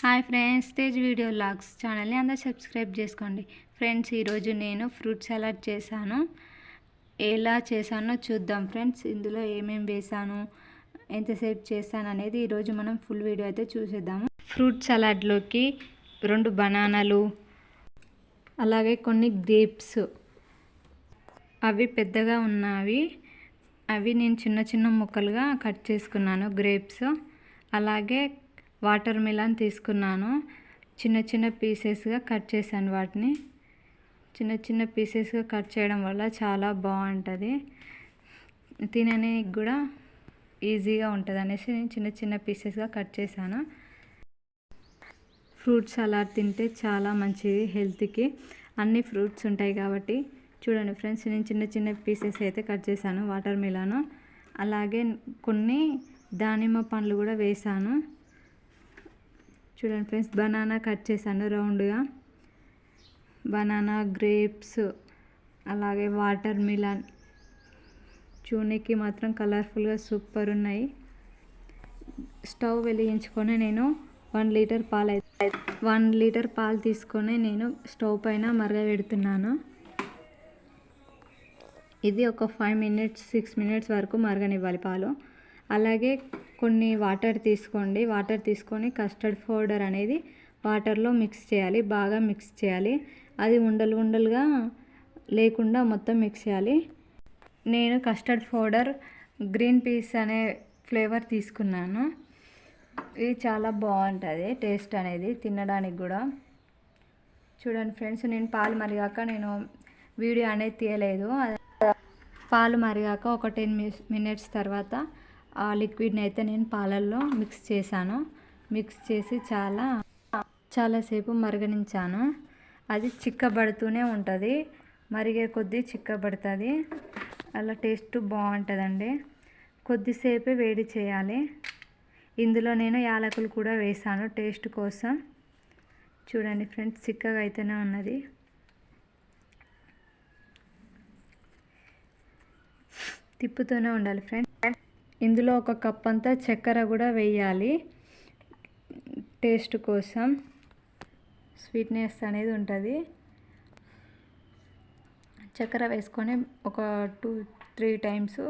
Hi friends Tej video logs ఛానల్ని అందరూ subscribe చేసుకోండి. ఫ్రెండ్స్ ఈరోజు నేను ఫ్రూట్ సలాడ్ చేశాను. ఎలా చేశానో చూద్దాం ఫ్రెండ్స్. ఇందులో ఏమేమి వేసాను ఎంతసేపు చేశాను అనేది ఈరోజు మనం ఫుల్ వీడియో అయితే చూసేద్దాము. ఫ్రూట్ సలాడ్లోకి రెండు బనానాలు అలాగే కొన్ని గ్రేప్స్. అవి పెద్దగా ఉన్నవి. అవి నేను చిన్న చిన్న ముక్కలుగా కట్ చేసుకున్నాను గ్రేప్స్. అలాగే వాటర్ మిలన్ తీసుకున్నాను. చిన్న చిన్న పీసెస్గా కట్ చేశాను వాటిని. చిన్న చిన్న పీసెస్గా కట్ చేయడం వల్ల చాలా బాగుంటుంది. తినడానికి కూడా ఈజీగా ఉంటుంది అనేసి నేను చిన్న చిన్న పీసెస్గా కట్ చేశాను. ఫ్రూట్ సలాడ్ తింటే చాలా మంచిది హెల్త్కి. అన్ని ఫ్రూట్స్ ఉంటాయి కాబట్టి. చూడండి ఫ్రెండ్స్ నేను చిన్న చిన్న పీసెస్ అయితే కట్ చేశాను వాటర్ మిలాను. అలాగే కొన్ని దానిమ్మ పండ్లు కూడా వేసాను చూడండి ఫ్రెండ్స్ బనానా కట్ చేశాను రౌండ్గా. బనానా గ్రేప్స్ అలాగే వాటర్ మిలన్. చూనికి మాత్రం కలర్ఫుల్గా సూపర్ ఉన్నాయి. స్టవ్ వెలిగించుకొని నేను వన్ లీటర్ పాలు అయితే వన్ లీటర్ పాలు తీసుకొని నేను స్టవ్ పైన మరగబెడుతున్నాను ఇది ఒక ఫైవ్ మినిట్స్ సిక్స్ మినిట్స్ వరకు మరగనివ్వాలి పాలు. అలాగే కొన్ని వాటర్ తీసుకోండి. వాటర్ తీసుకొని కస్టర్డ్ పౌడర్ అనేది వాటర్లో మిక్స్ చేయాలి. బాగా మిక్స్ చేయాలి. అది ఉండలు ఉండలుగా లేకుండా మొత్తం మిక్స్ చేయాలి. నేను కస్టర్డ్ పౌడర్ గ్రీన్ పీస్ అనే ఫ్లేవర్ తీసుకున్నాను. ఇది చాలా బాగుంటుంది. టేస్ట్ అనేది తినడానికి కూడా. చూడండి ఫ్రెండ్స్ నేను పాలు మరిగాక నేను వీడియో అనేది తీయలేదు. పాలు మరిగాక ఒక టెన్ మినిట్స్ తర్వాత ఆ లిక్విడ్ని అయితే నేను పాలల్లో మిక్స్ చేశాను. మిక్స్ చేసి చాలా చాలాసేపు మరగనించాను. అది చిక్కబడుతూనే ఉంటుంది. మరిగే కొద్దీ చిక్కబడుతుంది. అలా టేస్ట్ బాగుంటుందండి. కొద్దిసేపే వేడి చేయాలి. ఇందులో నేను యాలకులు కూడా వేసాను టేస్ట్ కోసం. చూడండి ఫ్రెండ్స్ చిక్కగా అయితేనే ఉన్నది. తిప్పుతూనే ఉండాలి ఫ్రెండ్స్. ఇందులో ఒక కప్ అంతా చక్కెర కూడా వేయాలి. టేస్ట్ కోసం స్వీట్నెస్ అనేది ఉంటుంది. చక్కెర వేసుకొని ఒక టూ త్రీ టైమ్స్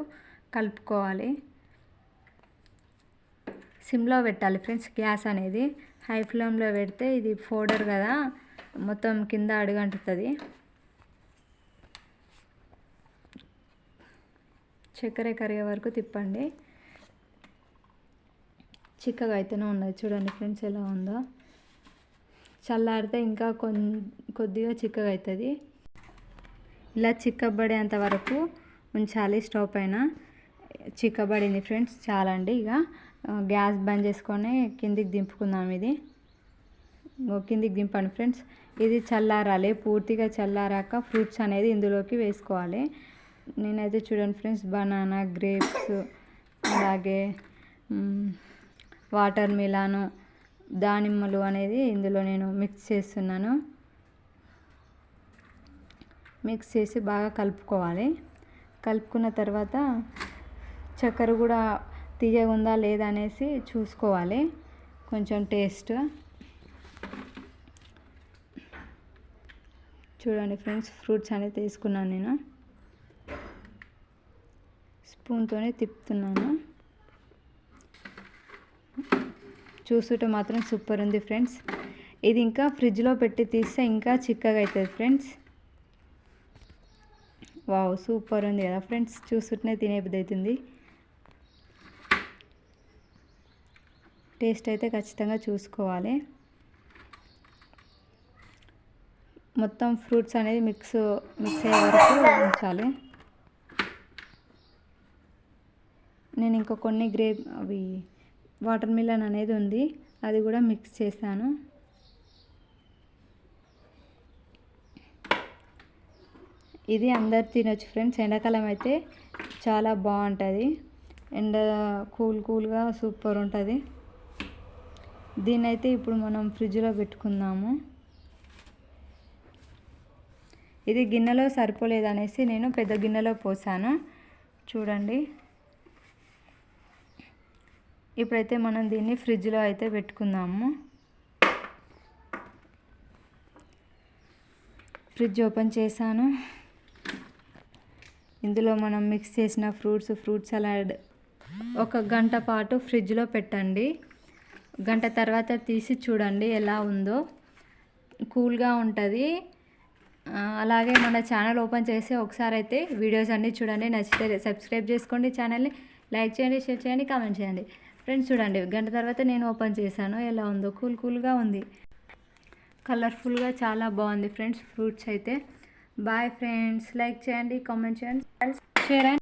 కలుపుకోవాలి. సిమ్లో పెట్టాలి ఫ్రెండ్స్ గ్యాస్ అనేది. హై ఫ్లేమ్లో పెడితే ఇది పౌడర్ కదా మొత్తం కింద అడుగంటుతుంది. చక్కెర కరిగే వరకు తిప్పండి. చిక్కగా అయితేనే ఉన్నది. చూడండి ఫ్రెండ్స్ ఎలా ఉందో. చల్లారితే ఇంకా కొద్దిగా చిక్కగా అవుతుంది ఇలా చిక్కబడేంత వరకు ఉంచాలి స్టవ్ పైన. చిక్కబడింది ఫ్రెండ్స్ చాలా అండి ఇక గ్యాస్ బంద్ చేసుకొని కిందికి దింపుకుందాం ఇది. కిందికి దింపండి ఫ్రెండ్స్. ఇది చల్లారాలి. పూర్తిగా చల్లారాక ఫ్రూట్స్ అనేది ఇందులోకి వేసుకోవాలి. నేనైతే చూడండి ఫ్రెండ్స్ బనానా గ్రేప్స్ అలాగే వాటర్ మిలాను దానిమ్మలు అనేది ఇందులో నేను మిక్స్ చేస్తున్నాను. మిక్స్ చేసి బాగా కలుపుకోవాలి. కలుపుకున్న తర్వాత చక్కెర కూడా తీయగా ఉందా లేదా అనేసి చూసుకోవాలి. కొంచెం టేస్ట్ చూడండి ఫ్రెండ్స్ ఫ్రూట్స్ అనేది తీసుకున్నాను నేను. స్పూన్తోనే తిప్పుతున్నాను. చూసుకుంటే మాత్రం సూపర్ ఉంది ఫ్రెండ్స్. ఇది ఇంకా ఫ్రిడ్జ్లో పెట్టి తీస్తే ఇంకా చిక్కగా అవుతుంది ఫ్రెండ్స్. వావ్ సూపర్ ఉంది కదా ఫ్రెండ్స్. చూస్తుంటేనే తినేది అవుతుంది టేస్ట్ అయితే ఖచ్చితంగా చూసుకోవాలి. మొత్తం ఫ్రూట్స్ అనేది మిక్స్ మిక్స్ అయ్యే వరకు ఉంచాలి. నేను ఇంకా కొన్ని గ్రేప్ అవి వాటర్ మిలన్ అనేది ఉంది. అది కూడా మిక్స్ చేశాను. ఇది అందరు తినొచ్చు ఫ్రెండ్స్. ఎండాకాలం అయితే చాలా బాగుంటుంది. ఎండ కూల్ కూల్గా సూపర్ ఉంటుంది. దీన్నైతే ఇప్పుడు మనం ఫ్రిడ్జ్లో పెట్టుకుందాము. ఇది గిన్నెలో సరిపోలేదు అనేసి నేను పెద్ద గిన్నెలో పోసాను. చూడండి. ఇప్పుడైతే మనం దీన్ని ఫ్రిడ్జ్లో అయితే పెట్టుకుందాము. ఫ్రిడ్జ్ ఓపెన్ చేశాను. ఇందులో మనం మిక్స్ చేసిన ఫ్రూట్స్ ఫ్రూట్ సలాడ్ ఒక గంట పాటు ఫ్రిడ్జ్లో పెట్టండి. గంట తర్వాత తీసి చూడండి ఎలా ఉందో. కూల్గా ఉంటుంది. అలాగే మన ఛానల్ ఓపెన్ చేసి ఒకసారి అయితే వీడియోస్ అన్నీ చూడండి. నచ్చితే సబ్స్క్రైబ్ చేసుకోండి ఛానల్ని. లైక్ చేయండి షేర్ చేయండి కామెంట్ చేయండి. ఫ్రెండ్స్ చూడండి గంట తర్వాత నేను ఓపెన్ చేశాను. ఎలా ఉందో? కూల్ కూల్గా ఉంది. కలర్ఫుల్గా చాలా బాగుంది ఫ్రెండ్స్ ఫ్రూట్స్ అయితే. బాయ్ ఫ్రెండ్స్ లైక్ చేయండి కామెంట్ చేయండి. Share and